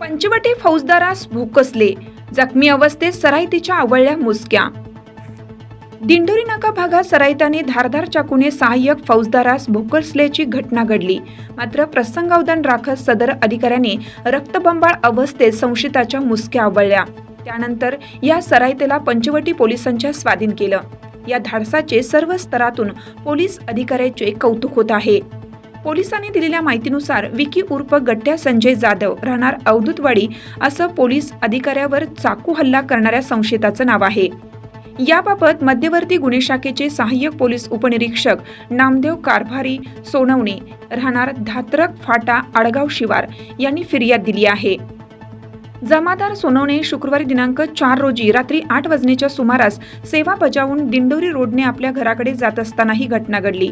पंचवटी फौजदारास भोकसले जखमी अवस्थेत सराईतीच्या आवळल्या मुसक्या. दिंडोरी नाका भागात सराईताने धारधार चाकूने सहाय्यक फौजदारास भोकसल्याची घटना घडली. मात्र प्रसंगावधान राखत सदर अधिकाऱ्याने रक्तबंबाळ अवस्थेत संशयिताच्या मुसक्या आवळल्या त्यानंतर या सराईतेला पंचवटी पोलिसांच्या स्वाधीन केलं. या धाडसाचे सर्व स्तरातून पोलीस अधिकाऱ्याचे कौतुक होत आहे. पोलिसांनी दिलेल्या माहितीनुसार विकी उर्फ गट्ट्या संजय जाधव राहणार अवधूतवाडी असं पोलीस अधिकाऱ्यावर चाकू हल्ला करणाऱ्या संशयिताचं नाव आहे. याबाबत मध्यवर्ती गुन्हे शाखेचे सहाय्यक पोलीस उपनिरीक्षक नामदेव कारभारी सोनवणे राहणार धात्रक फाटा आडगाव शिवार यांनी फिर्याद दिली आहे. जमादार सोनवणे शुक्रवारी दिनांक चार रोजी रात्री आठ वाजण्याच्या सुमारास सेवा बजावून दिंडोरी रोडने आपल्या घराकडे जात असताना ही घटना घडली.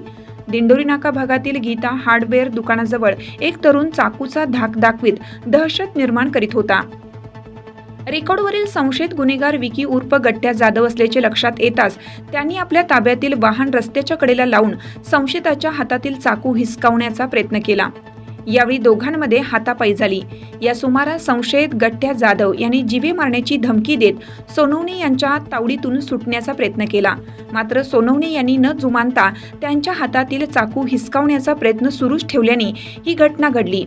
दिंडोरी नाका भागातील गीता हार्डवेअर दुकानाजवळ एक तरुण चाकूचा धाक दाखवीत दहशत निर्माण करीत होता. रेकॉर्डवरील संशयित गुन्हेगार विकी उर्फ गट्ट्या जाधव असल्याचे लक्षात येताच त्यांनी आपल्या ताब्यातील वाहन रस्त्याच्या कडेला लावून संशयिताच्या हातातील चाकू हिसकावण्याचा प्रयत्न केला. यावेळी दोघांमध्ये हातापाई झाली. या सुमारास संशयित गट्ट्या जाधव यांनी जीवे मारण्याची धमकी देत सोनवणे यांच्या तावडीतून सुटण्याचा प्रयत्न केला. मात्र सोनवणे यांनी न जुमानता त्यांच्या हातातील चाकू हिसकावण्याचा प्रयत्न सुरूच ठेवल्याने ही घटना घडली.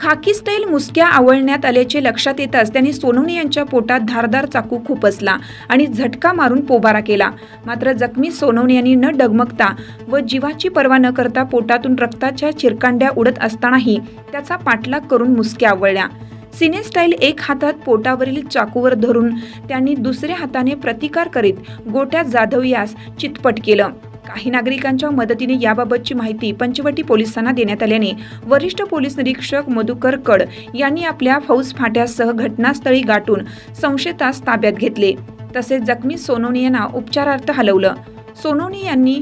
खाकी स्टाईल मुसक्या आवळण्यात आल्याचे लक्षात येताच त्यांनी सोनवणे यांच्या पोटात धारदार चाकू खुपसला आणि झटका मारून पोबारा केला. मात्र जखमी सोनवणे यांनी न डगमगता व जीवाची पर्वा न करता पोटातून रक्ताच्या चिरकांड्या उडत असतानाही त्याचा पाठलाग करून मुसक्या आवळल्या. सिने स्टाईल एक हातात पोटावरील चाकूवर धरून त्यांनी दुसऱ्या हाताने प्रतिकार करीत गोट्यात जाधव यास चितपट केलं. काही नागरिकांच्या मदतीने याबाबतची माहिती पंचवटी पोलिसांना देण्यात आल्याने वरिष्ठ पोलीस निरीक्षक मधुकर कड यांनी आपल्या फौज फाट्यासह घटनास्थळी गाठून संशयितास ताब्यात घेतले. तसेच जखमी सोनोनी यांना उपचारार्थ हलवलं. सोनोनी यांनी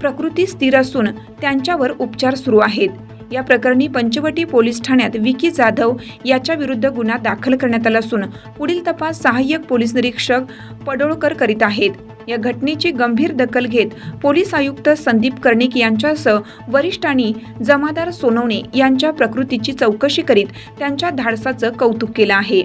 प्रकृती स्थिर असून त्यांच्यावर उपचार सुरू आहेत. या प्रकरणी पंचवटी पोलीस ठाण्यात विकी जाधव याच्या विरुद्ध गुन्हा दाखल करण्यात आला असून पुढील तपास सहाय्यक पोलीस निरीक्षक पडोळकर करीत आहेत. या घटनेची गंभीर दखल घेत पोलीस आयुक्त संदीप कर्णिक यांच्यासह वरिष्ठांनी जमादार सोनवणे यांच्या प्रकृतीची चौकशी करीत त्यांच्या धाडसाचं कौतुक केलं आहे.